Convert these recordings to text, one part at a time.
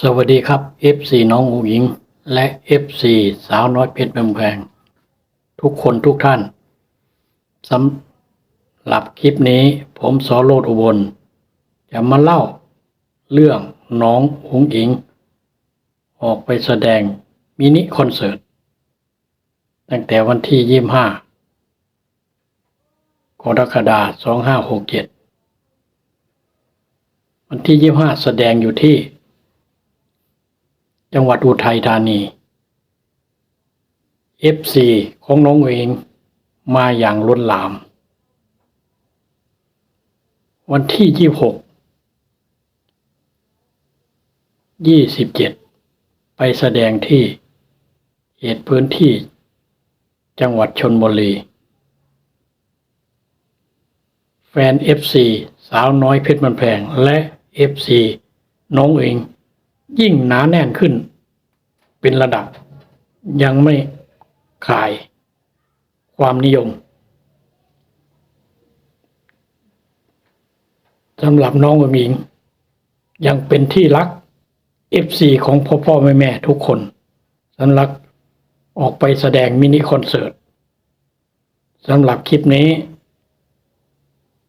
สวัสดีครับ FC น้องอุ๋งอิง และ FC สาวน้อยเพชรเมืองแพง ทุกคนทุกท่านสำหรับคลิปนี้ผมสอโรดอุบล จะมาเล่าเรื่องน้องอุ๋งอิง ออกไปแสดงมินิคอนเสิร์ต ตั้งแต่วันที่25กรกฎาคม2567 วันที่25แสดงอยู่ที่ จังหวัดอุทัยธานี FC ของน้องเองมาอย่างล้นหลาม วันที่26 27ไปแสดงที่เหตุพื้นที่จังหวัดชนบุรี แฟน FC สาวน้อยเพชรมันแพงและ FC น้องเอง ยิ่งหนาแน่นขึ้น เป็นระดับ ยังไม่ขายความนิยมสำหรับน้องอุ๋งอิง ยังเป็นที่รัก FC ของพ่อพ่อแม่แม่ทุกคนสำหรับออกไปแสดงมินิคอนเสิร์ตสำหรับคลิปนี้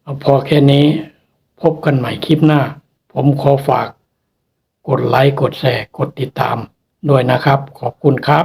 เอาพอแค่นี้พบกันใหม่คลิปหน้า ผมขอฝาก กดไลค์กดแชร์กดติดตามด้วยนะครับ ขอบคุณครับ